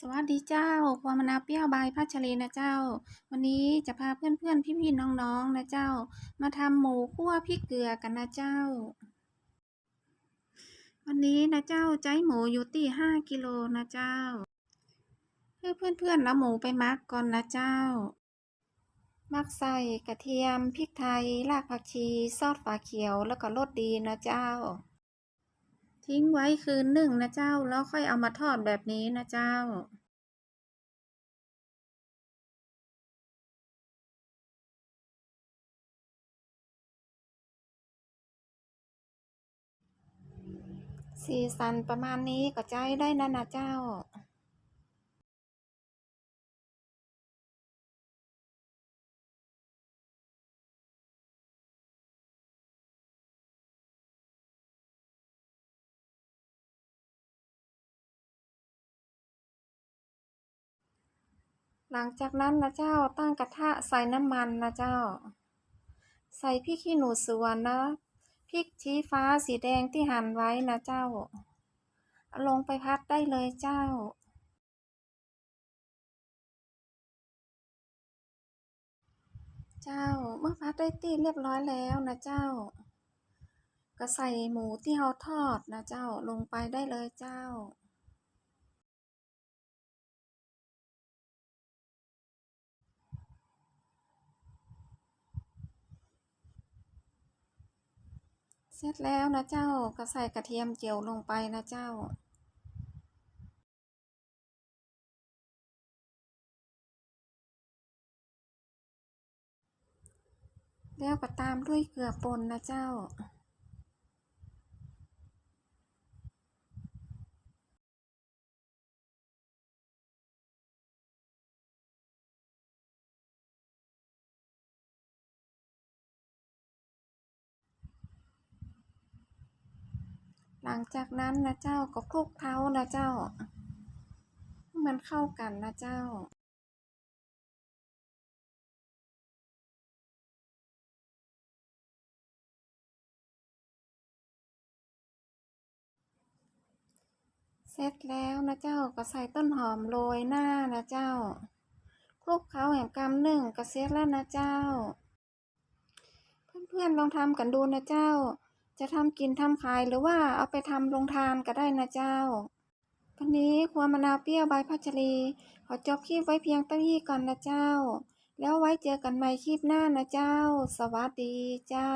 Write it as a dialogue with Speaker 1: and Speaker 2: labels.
Speaker 1: สวัสดีเจ้าความนาเปรี้ยวใบพัชรีนะเจ้า วันนี้จะพาเพื่อนๆ พี่ๆ น้องๆ นะเจ้า มาทำหมูคั่วพริกเกลือกันนะเจ้า วันนี้นะเจ้าใจหมูอยู่ที่ห้ากิโลนะเจ้า เพื่อเพื่อนๆเอาหมูไปมักก่อนนะเจ้า มักใส่กระเทียมพริกไทย รากผักชี ซอสฝาเขียวแล้วก็รสดีนะเจ้า ทิ้งไว้คืนหนึ่งนะเจ้า แล้วค่อยเอามาทอดแบบนี้นะเจ้า สีสันประมาณนี้ก็ใจได้นะนะเจ้า หลังจากนั้นนะเจ้าตั้งกระทะใส่น้ำมันนะเจ้า ใส่พริกขี้หนูสวนนะพริกชี้ฟ้าสีแดงที่หั่นไว้นะเจ้า ลงไปพัดได้เลยเจ้าเจ้าเมื่อพัดได้ตีเรียบร้อยแล้วนะเจ้า ก็ใส่หมูที่เราทอดนะเจ้าลงไปได้เลยเจ้า ร็จแล้วนะเจ้าก็ใส่กระเทียมเจียวลงไปนะเจ้า แล้วก็ตามด้วยเกลือป่นนะเจ้า หลังจากนั้นนะเจ้าก็คลุกเคล้านะเจ้าให้มันเข้ากันนะเจ้า เสร็จแล้วนะเจ้าก็ใส่ต้นหอมโรยหน้านะเจ้าคลุกเคล้าแหมกำหนึ่งก็เสร็จแล้วนะเจ้า เพื่อนๆลองทำกันดูนะเจ้า จะทำกินทำขายหรือว่าเอาไปทำโรงทานก็ได้นะเจ้าวันนี้ครัวมะนาวเปรี้ยวใบพัชรี ขอจบคลิปไว้เพียงเท่านี้ก่อนนะเจ้า แล้วไว้เจอกันใหม่คลิปหน้านะเจ้า สวัสดีเจ้า